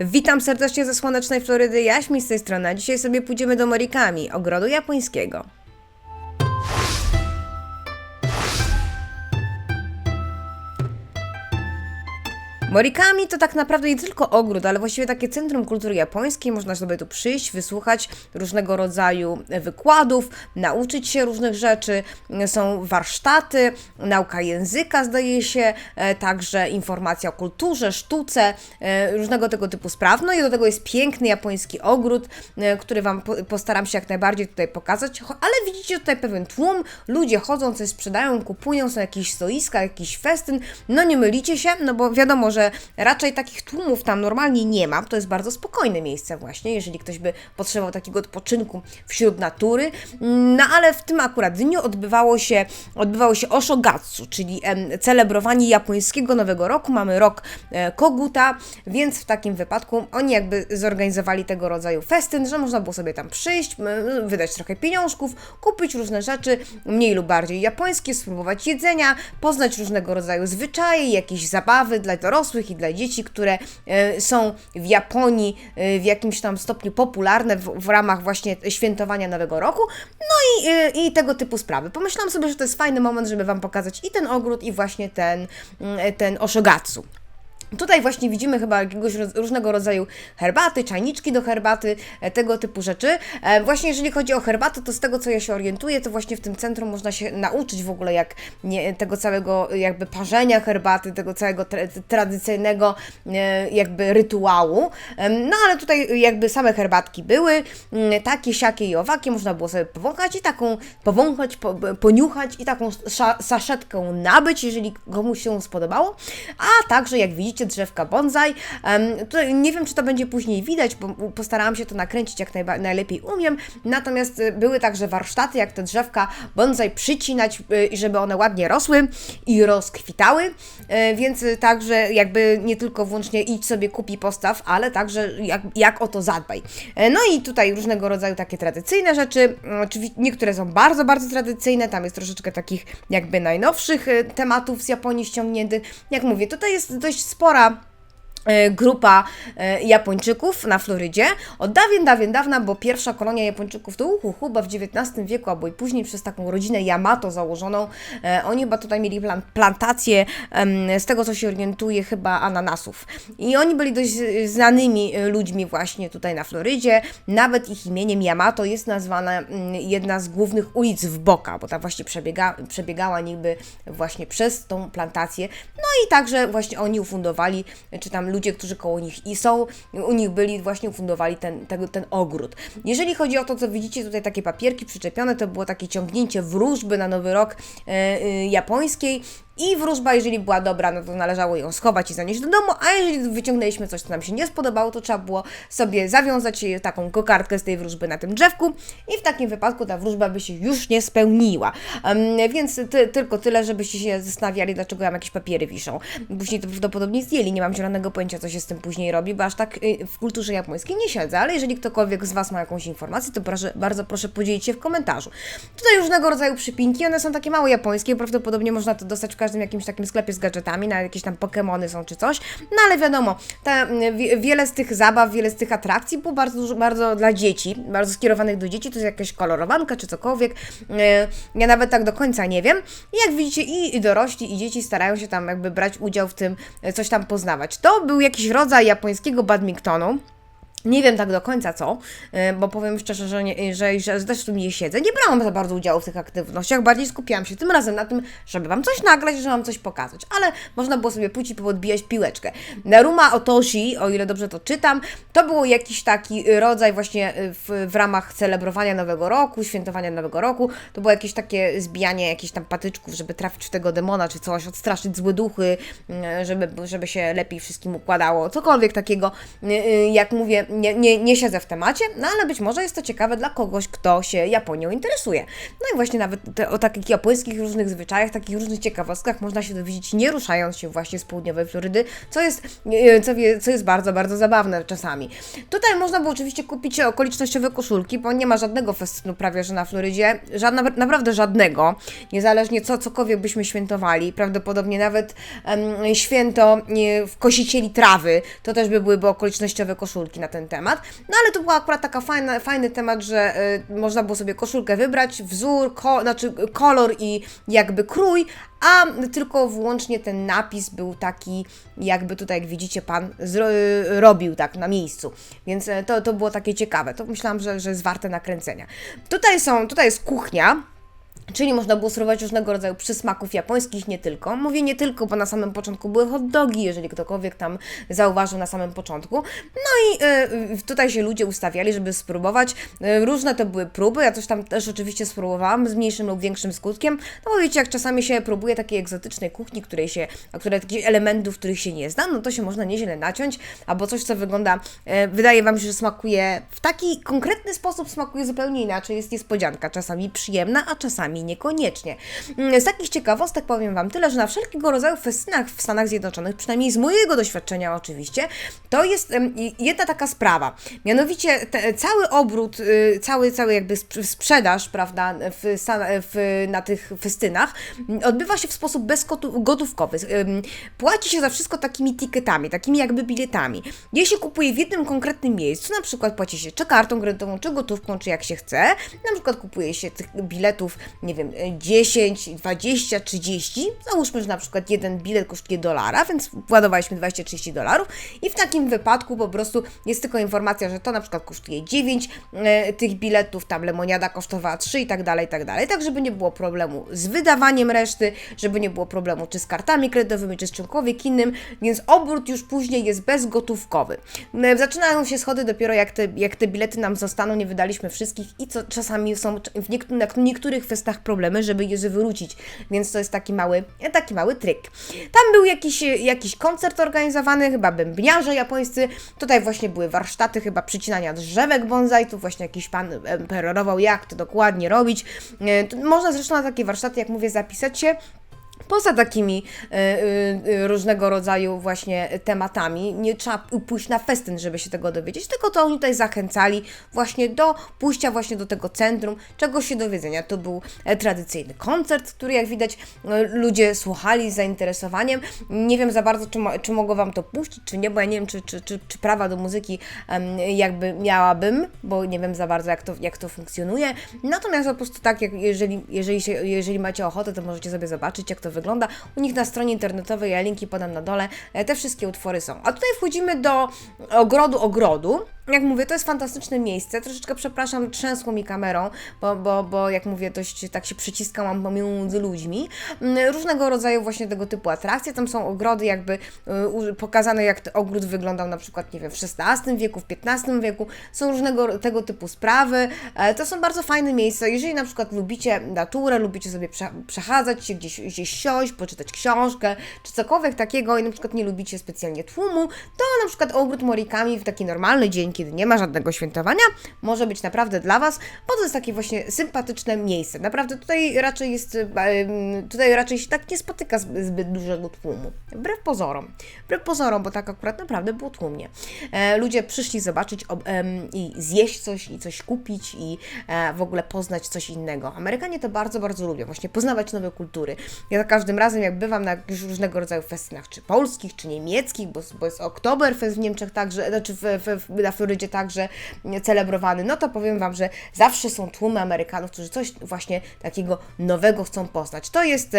Witam serdecznie ze słonecznej Florydy, Jaśmi z tej strony, dzisiaj sobie pójdziemy do Morikami, ogrodu japońskiego. Morikami to tak naprawdę nie tylko ogród, ale właściwie takie centrum kultury japońskiej. Można sobie tu przyjść, wysłuchać różnego rodzaju wykładów, nauczyć się różnych rzeczy. Są warsztaty, nauka języka, zdaje się, e, także informacja o kulturze, sztuce, e, różnego tego typu spraw. No i do tego jest piękny japoński ogród, e, który Wam po- postaram się jak najbardziej tutaj pokazać. Ale widzicie tutaj pewien tłum, ludzie chodzą, coś sprzedają, kupują, są jakieś stoiska, jakiś festyn. No nie mylicie się, no bo wiadomo, że raczej takich tłumów tam normalnie nie ma. To jest bardzo spokojne miejsce właśnie, jeżeli ktoś by potrzebował takiego odpoczynku wśród natury. No ale w tym akurat dniu odbywało się, odbywało się Oshogatsu, czyli celebrowanie japońskiego Nowego Roku. Mamy rok e, Koguta, więc w takim wypadku oni jakby zorganizowali tego rodzaju festyn, że można było sobie tam przyjść, wydać trochę pieniążków, kupić różne rzeczy, mniej lub bardziej japońskie, spróbować jedzenia, poznać różnego rodzaju zwyczaje, jakieś zabawy dla dorosłych i dla dzieci, które e, są w Japonii e, w jakimś tam stopniu popularne w, w ramach właśnie świętowania Nowego Roku, no i, e, i tego typu sprawy. Pomyślałam sobie, że to jest fajny moment, żeby Wam pokazać i ten ogród, i właśnie ten, mm, ten Oshogatsu. Tutaj właśnie widzimy chyba jakiegoś roz, różnego rodzaju herbaty, czajniczki do herbaty, e, tego typu rzeczy. E, właśnie jeżeli chodzi o herbatę, to z tego co ja się orientuję, to właśnie w tym centrum można się nauczyć w ogóle jak nie, tego całego jakby parzenia herbaty, tego całego tra tradycyjnego e, jakby rytuału. No ale tutaj jakby same herbatki były, mm, takie, siakie i owakie, można było sobie powąchać i taką, powąchać, po, poniuchać i taką saszetkę nabyć, jeżeli komuś się spodobało. A także jak widzicie drzewka bonsai. Tutaj nie wiem, czy to będzie później widać, bo postarałam się to nakręcić jak najlepiej umiem. Natomiast y, były także warsztaty, jak te drzewka bonsai przycinać, y, żeby one ładnie rosły i rozkwitały. E, Więc y, także jakby nie tylko wyłącznie idź sobie kupi postaw, ale także jak, jak o to zadbaj. E, No i tutaj różnego rodzaju takie tradycyjne rzeczy. Oczywiście niektóre są bardzo, bardzo tradycyjne. Tam jest troszeczkę takich jakby najnowszych tematów z Japonii ściągniętych. Jak mówię, tutaj jest dość spora e, grupa e, Japończyków na Florydzie od dawien, dawien dawna, bo pierwsza kolonia Japończyków to uhu, chyba w XIX wieku, albo i później przez taką rodzinę Yamato założoną. E, Oni chyba tutaj mieli plan- plantację, z tego co się orientuje, chyba ananasów. I oni byli dość znanymi e, ludźmi właśnie tutaj na Florydzie. Nawet ich imieniem Yamato jest nazwana mm, jedna z głównych ulic w Boca, bo ta właśnie przebiega, przebiegała niby właśnie przez tą plantację. No i także właśnie oni ufundowali, czy tam ludzie, którzy koło nich i są, u nich byli, właśnie ufundowali ten, ten, ten ogród. Jeżeli chodzi o to, co widzicie tutaj, takie papierki przyczepione, to było takie ciągnięcie wróżby na Nowy Rok e, e, japońskiej. I wróżba, jeżeli była dobra, no to należało ją schować i zanieść do domu, a jeżeli wyciągnęliśmy coś, co nam się nie spodobało, to trzeba było sobie zawiązać taką kokardkę z tej wróżby na tym drzewku i w takim wypadku ta wróżba by się już nie spełniła. Em, więc ty, tylko tyle, żebyście się zastanawiali, dlaczego tam jakieś papiery wiszą. Później to prawdopodobnie zdjęli, nie mam zielonego pojęcia, co się z tym później robi, bo aż tak y, w kulturze japońskiej nie siedzę, ale jeżeli ktokolwiek z Was ma jakąś informację, to proszę, bardzo proszę podzielić się w komentarzu. Tutaj różnego rodzaju przypinki, one są takie mało japońskie, prawdopodobnie można to dostać w każdym jakimś takim sklepie z gadżetami, na jakieś tam Pokemony są czy coś, no ale wiadomo, wiele z tych zabaw, wiele z tych atrakcji było bardzo, bardzo dla dzieci, bardzo skierowanych do dzieci, to jest jakaś kolorowanka czy cokolwiek, E, ja nawet tak do końca nie wiem. Jak widzicie i, i dorośli i dzieci starają się tam jakby brać udział w tym, e, coś tam poznawać. To był jakiś rodzaj japońskiego badmintonu, nie wiem tak do końca co, y, bo powiem szczerze, że, nie, że, że tym nie siedzę. Nie brałam za bardzo udziału w tych aktywnościach, bardziej skupiałam się tym razem na tym, żeby Wam coś nagrać, żeby Wam coś pokazać. Ale można było sobie pójść i podbijać piłeczkę. Naruma Otoshi, o ile dobrze to czytam, to był jakiś taki rodzaj właśnie y, w, w ramach celebrowania Nowego Roku, świętowania Nowego Roku. To było jakieś takie zbijanie jakichś tam patyczków, żeby trafić w tego demona czy coś, odstraszyć złe duchy, y, żeby, żeby się lepiej wszystkim układało. Cokolwiek takiego, y, jak mówię, nie, nie, nie siedzę w temacie, no ale być może jest to ciekawe dla kogoś, kto się Japonią interesuje. No i właśnie nawet te, o takich japońskich różnych zwyczajach, takich różnych ciekawostkach można się dowiedzieć nie ruszając się właśnie z południowej Florydy, co jest, e, co, co jest bardzo, bardzo zabawne czasami. Tutaj można było oczywiście kupić okolicznościowe koszulki, bo nie ma żadnego festynu prawie, że na Florydzie, żadna, naprawdę żadnego, niezależnie co, cokolwiek byśmy świętowali, prawdopodobnie nawet em, święto e, w kosicieli trawy, to też by byłyby okolicznościowe koszulki na ten temat, no ale to była akurat taka fajna, fajny temat, że e, można było sobie koszulkę wybrać, wzór, ko, znaczy kolor i jakby krój, a tylko wyłącznie ten napis był taki, jakby tutaj, jak widzicie, pan zro, robił tak na miejscu. Więc e, to, to było takie ciekawe. To myślałam, że, że jest warte nakręcenia. Tutaj są, tutaj jest kuchnia. Czyli można było serwować różnego rodzaju przysmaków japońskich, nie tylko. Mówię nie tylko, bo na samym początku były hot dogi, jeżeli ktokolwiek tam zauważył na samym początku. No i y, tutaj się ludzie ustawiali, żeby spróbować. Y, różne to były próby, ja coś tam też oczywiście spróbowałam, z mniejszym lub większym skutkiem. No bo wiecie, jak czasami się próbuje takiej egzotycznej kuchni, której się, a które takich elementów, których się nie zna, no to się można nieźle naciąć, albo coś, co wygląda, y, wydaje Wam się, że smakuje w taki konkretny sposób, smakuje zupełnie inaczej. Jest niespodzianka, czasami przyjemna, a czasami niekoniecznie. Mm, Z takich ciekawostek powiem Wam tyle, że na wszelkiego rodzaju festynach w Stanach Zjednoczonych, przynajmniej z mojego doświadczenia oczywiście, to jest jedna taka sprawa. Mianowicie te, cały obrót, y, cały, cały jakby sp- sprzedaż, prawda, w, w, na tych festynach mm, odbywa się w sposób bezgotówkowy. Płaci się za wszystko takimi ticketami, takimi jakby biletami. Jeśli kupuje w jednym konkretnym miejscu, na przykład płaci się czy kartą kredytową, czy gotówką, czy jak się chce, na przykład kupuje się tych biletów, nie wiem, e, 10, 20, 30, załóżmy, że na przykład jeden bilet kosztuje dolara, więc władowaliśmy 20-30 dolarów i w takim wypadku po prostu jest tylko informacja, że to na przykład kosztuje 9 e, tych biletów, tam lemoniada kosztowała 3 i tak dalej, i tak dalej, tak żeby nie było problemu z wydawaniem reszty, żeby nie było problemu czy z kartami kredytowymi, czy z czymkolwiek innym, więc obrót już później jest bezgotówkowy. E, Zaczynają się schody dopiero jak te, jak te bilety nam zostaną, nie wydaliśmy wszystkich i co czasami są w niektó- na niektórych festach problemy, żeby je zwrócić, więc to jest taki mały, taki mały tryk. Tam był jakiś, jakiś koncert organizowany, chyba bębniarze japońscy, tutaj właśnie były warsztaty chyba przycinania drzewek bonsai, tu właśnie jakiś pan e, perorował jak to dokładnie robić. E, Można zresztą na takie warsztaty, jak mówię, zapisać się. Poza takimi e, e, różnego rodzaju właśnie tematami, nie trzeba pójść na festyn, żeby się tego dowiedzieć, tylko to oni tutaj zachęcali właśnie do pójścia właśnie do tego centrum, czegoś się dowiedzenia. To był tradycyjny koncert, który jak widać ludzie słuchali z zainteresowaniem. Nie wiem za bardzo, czy, czy mogło Wam to puścić, czy nie, bo ja nie wiem, czy, czy, czy, czy prawa do muzyki jakby miałabym, bo nie wiem za bardzo, jak to, jak to funkcjonuje. Natomiast po prostu tak, jak jeżeli, jeżeli, się, jeżeli macie ochotę, to możecie sobie zobaczyć, jak to wygląda. U nich na stronie internetowej, ja linki podam na dole, e, te wszystkie utwory są. A tutaj wchodzimy do ogrodu ogrodu. Jak mówię, to jest fantastyczne miejsce. Troszeczkę przepraszam, trzęsło mi kamerą, bo, bo, bo jak mówię, dość tak się przyciskałam pomiędzy ludźmi. Mm, Różnego rodzaju właśnie tego typu atrakcje. Tam są ogrody jakby y, pokazane, jak ogród wyglądał na przykład, nie wiem, w XVI wieku, w XV wieku. Są różnego tego typu sprawy. E, To są bardzo fajne miejsca. Jeżeli na przykład lubicie naturę, lubicie sobie prze, przechadzać się gdzieś, gdzieś siąść, poczytać książkę, czy cokolwiek takiego i na przykład nie lubicie specjalnie tłumu, to na przykład ogród Morikami w taki normalny dzień, kiedy nie ma żadnego świętowania, może być naprawdę dla Was, bo to jest takie właśnie sympatyczne miejsce. Naprawdę tutaj raczej jest, tutaj raczej się tak nie spotyka zbyt, dużego tłumu. Wbrew pozorom. Wbrew pozorom, bo tak akurat naprawdę było tłumnie. E, ludzie przyszli zobaczyć i zjeść coś, i coś kupić, i e, w ogóle poznać coś innego. Amerykanie to bardzo, bardzo lubią, właśnie poznawać nowe kultury. Ja za każdym razem, jak bywam na różnego rodzaju festynach, czy polskich, czy niemieckich, bo, bo jest Oktoberfest w Niemczech także, znaczy w, w, w, na Florydzie także celebrowany, no to powiem Wam, że zawsze są tłumy Amerykanów, którzy coś właśnie takiego nowego chcą poznać. To jest...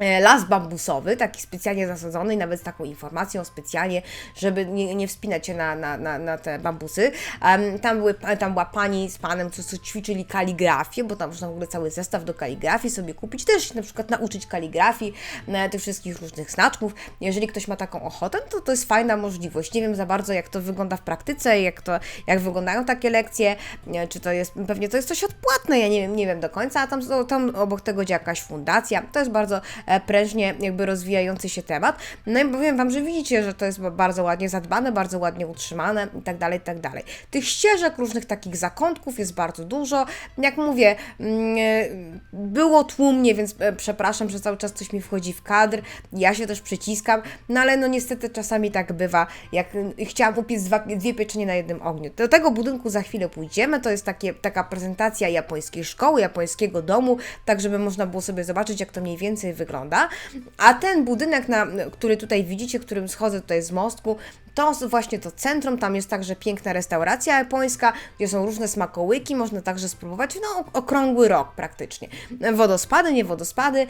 E, e, las bambusowy, taki specjalnie zasadzony i nawet z taką informacją specjalnie, żeby nie, nie wspinać się na, na, na, na te bambusy. Em, tam, były, tam była pani z panem, co, co ćwiczyli kaligrafię, bo tam można w ogóle cały zestaw do kaligrafii sobie kupić, też na przykład nauczyć kaligrafii, e, tych wszystkich różnych znaczków. Jeżeli ktoś ma taką ochotę, to to jest fajna możliwość. Nie wiem za bardzo, jak to wygląda w praktyce, jak, to, jak wyglądają takie lekcje, nie, czy to jest, pewnie to jest coś odpłatne, ja nie wiem, nie wiem do końca, a tam, tam obok tego działa jakaś fundacja. To jest bardzo e, prężnie jakby rozwijający się temat. No i powiem Wam, że widzicie, że to jest bardzo ładnie zadbane, bardzo ładnie utrzymane i tak dalej, i tak dalej. Tych ścieżek, różnych takich zakątków jest bardzo dużo. Jak mówię, mm, e, było tłumnie, więc e, przepraszam, że cały czas coś mi wchodzi w kadr. Ja się też przyciskam, no ale no niestety czasami tak bywa, jak y, chciałam upiec dwa, dwie pieczenie na jednym ogniu. Do tego budynku za chwilę pójdziemy, to jest takie, taka prezentacja japońskiej szkoły, japońskiego domu, tak żeby można było sobie zobaczyć, jak to mniej więcej wygląda. A ten budynek, na, który tutaj widzicie, którym schodzę tutaj z mostku, to właśnie to centrum, tam jest także piękna restauracja japońska, gdzie są różne smakołyki, można także spróbować, no okrągły rok praktycznie. Wodospady, nie wodospady. Y,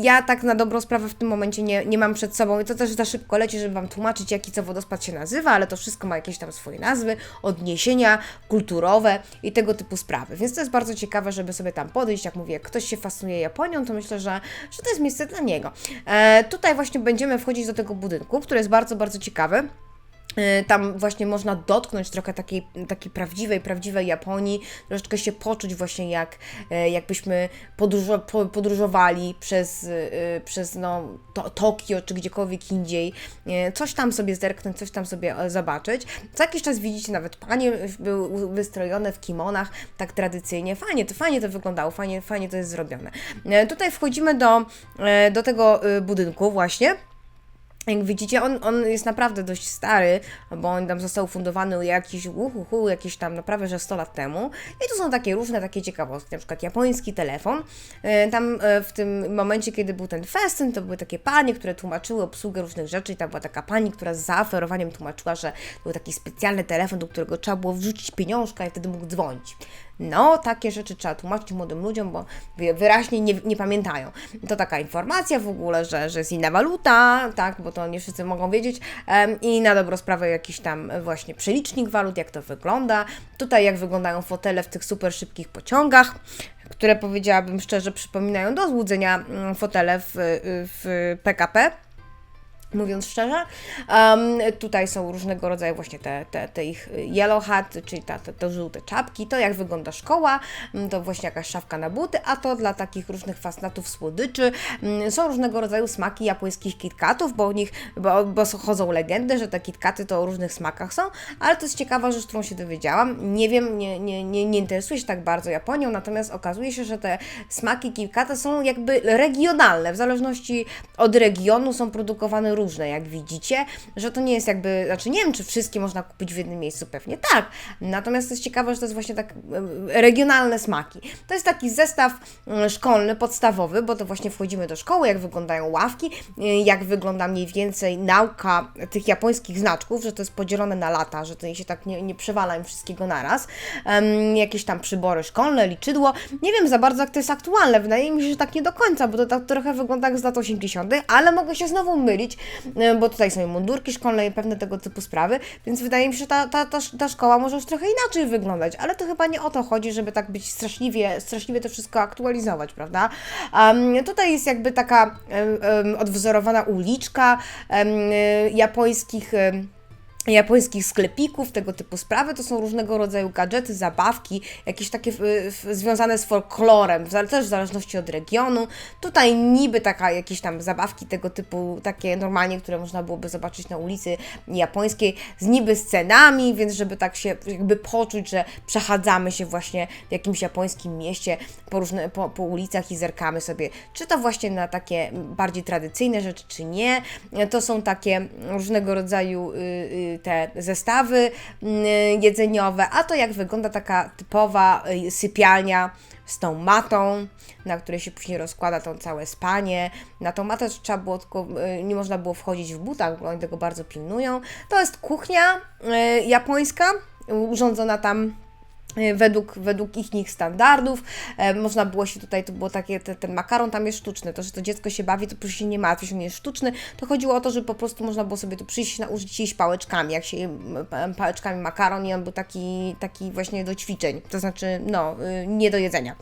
Ja tak na dobrą sprawę w tym momencie nie, nie mam przed sobą i to też za szybko leci, żeby Wam tłumaczyć, jaki co wodospad się nazywa, ale to wszystko ma jakieś tam swoje nazwy, odniesienia kulturowe i tego typu sprawy. Więc to jest bardzo ciekawe, żeby sobie tam podejść. Jak mówię, jak ktoś się fascynuje Japonią, to myślę, że, że to jest miejsce dla niego. E, tutaj właśnie będziemy wchodzić do tego budynku, który jest bardzo, bardzo ciekawy. Y, Tam właśnie można dotknąć trochę takiej, takiej prawdziwej, prawdziwej Japonii, troszeczkę się poczuć właśnie jak, e, jakbyśmy podróżo, po- podróżowali przez, y, przez no, to, Tokio czy gdziekolwiek indziej, E, coś tam sobie zerknąć, coś tam sobie e, zobaczyć. Co jakiś czas widzicie nawet panie były wystrojone w kimonach, tak tradycyjnie. Fajnie to, fajnie to wyglądało, fajnie, fajnie to jest zrobione. E, Tutaj wchodzimy do, e, do tego budynku właśnie. Jak widzicie, on, on jest naprawdę dość stary, bo on tam został fundowany jakiś, uhuhu, jakieś tam naprawdę, że 100 lat temu. I tu są takie różne takie ciekawostki, na przykład japoński telefon. E, Tam e, w tym momencie, kiedy był ten festyn, to były takie panie, które tłumaczyły obsługę różnych rzeczy i tam była taka pani, która z zaoferowaniem tłumaczyła, że był taki specjalny telefon, do którego trzeba było wrzucić pieniążka i wtedy mógł dzwonić. No, takie rzeczy trzeba tłumaczyć młodym ludziom, bo wy- wyraźnie nie, nie pamiętają. To taka informacja w ogóle, że, że jest inna waluta, tak, bo to nie wszyscy mogą wiedzieć. I na dobrą sprawę jakiś tam właśnie przelicznik walut, jak to wygląda. Tutaj jak wyglądają fotele w tych super szybkich pociągach, które powiedziałabym szczerze przypominają do złudzenia mm, fotele w, w PKP mówiąc szczerze. Um, tutaj są różnego rodzaju właśnie te, te, te ich yellow hat, czyli ta, te, te żółte czapki. To jak wygląda szkoła, mm, to właśnie jakaś szafka na buty, a to dla takich różnych fascynatów słodyczy. Mm, Są różnego rodzaju smaki japońskich kitkatów, bo o nich, bo, bo chodzą legendy, że te kitkaty to o różnych smakach są, ale to jest ciekawa rzecz, którą się dowiedziałam. Nie wiem, nie, nie, nie, nie interesuję się tak bardzo Japonią, natomiast okazuje się, że te smaki kitkata są jakby regionalne, w zależności od regionu są produkowane różne, jak widzicie, że to nie jest jakby, znaczy nie wiem, czy wszystkie można kupić w jednym miejscu, pewnie tak, natomiast to jest ciekawe, że to jest właśnie tak e, regionalne smaki. To jest taki zestaw e, szkolny, podstawowy, bo to właśnie wchodzimy do szkoły, jak wyglądają ławki, e, jak wygląda mniej więcej nauka tych japońskich znaczków, że to jest podzielone na lata, że to się tak nie, nie przewala im wszystkiego naraz. Em, jakieś tam przybory szkolne, liczydło. Nie wiem za bardzo, jak to jest aktualne. Wydaje mi się, że tak nie do końca, bo to tak trochę wygląda jak z lat 80., ale mogę się znowu mylić, bo tutaj są mundurki szkolne i pewne tego typu sprawy, więc wydaje mi się, że ta, ta, ta, ta szkoła może już trochę inaczej wyglądać, ale to chyba nie o to chodzi, żeby tak być straszliwie, straszliwie to wszystko aktualizować, prawda? Um, tutaj jest jakby taka em, odwzorowana uliczka e, japońskich. em, japońskich sklepików, tego typu sprawy, to są różnego rodzaju gadżety, zabawki, jakieś takie związane z folklorem, w też w zależności od regionu. Tutaj niby taka jakieś tam zabawki tego typu, takie normalnie, które można byłoby zobaczyć na ulicy japońskiej, z niby scenami, więc żeby tak się jakby poczuć, że przechadzamy się właśnie w jakimś japońskim mieście po, różne, po, po ulicach i zerkamy sobie, czy to właśnie na takie bardziej tradycyjne rzeczy, czy nie. To są takie różnego rodzaju y, y, te zestawy y, jedzeniowe, a to jak wygląda taka typowa y, sypialnia z tą matą, na której się później rozkłada to całe spanie. Na tą matę trzeba było tylko, y, nie można było wchodzić w butach, bo oni tego bardzo pilnują. To jest kuchnia y, japońska, urządzona tam według, według ich standardów. E, można było się tutaj, to było takie, te, ten makaron tam jest sztuczny, to, że to dziecko się bawi, to proszę się nie martwić, on jest sztuczny. To chodziło o to, że po prostu można było sobie tu przyjść, nauczyć jeść pałeczkami, jak się m, pa- pałeczkami makaron i on był taki, taki właśnie do ćwiczeń, to znaczy, no, y, nie do jedzenia.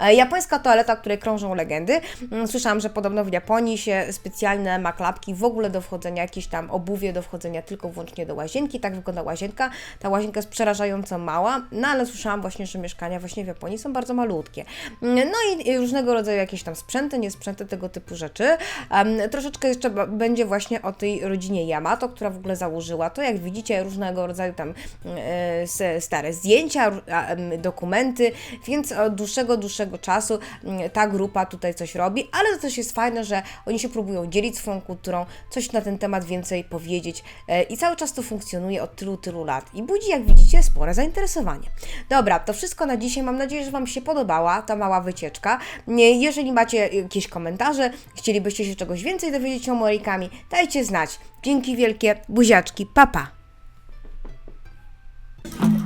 E, Japońska toaleta, o której krążą legendy. Mm, Słyszałam, że podobno w Japonii się specjalne ma klapki w ogóle do wchodzenia, jakieś tam obuwie do wchodzenia tylko wyłącznie do łazienki. Tak wygląda łazienka. Ta łazienka jest przerażająco mała, no ale słyszałam właśnie, że mieszkania właśnie w Japonii są bardzo malutkie. No i różnego rodzaju jakieś tam sprzęty, niesprzęty, tego typu rzeczy. Troszeczkę jeszcze będzie właśnie o tej rodzinie Yamato, która w ogóle założyła to. Jak widzicie, różnego rodzaju tam e, stare zdjęcia, dokumenty, więc od dłuższego, dłuższego czasu ta grupa tutaj coś robi, ale to też jest fajne, że oni się próbują dzielić swoją kulturą, coś na ten temat więcej powiedzieć e, i cały czas to funkcjonuje od tylu, tylu lat i budzi, jak widzicie, spore zainteresowanie. Dobra, to wszystko na dzisiaj. Mam nadzieję, że Wam się podobała ta mała wycieczka. Jeżeli macie jakieś komentarze, chcielibyście się czegoś więcej dowiedzieć o morikami, dajcie znać. Dzięki wielkie, buziaczki, papa. Pa.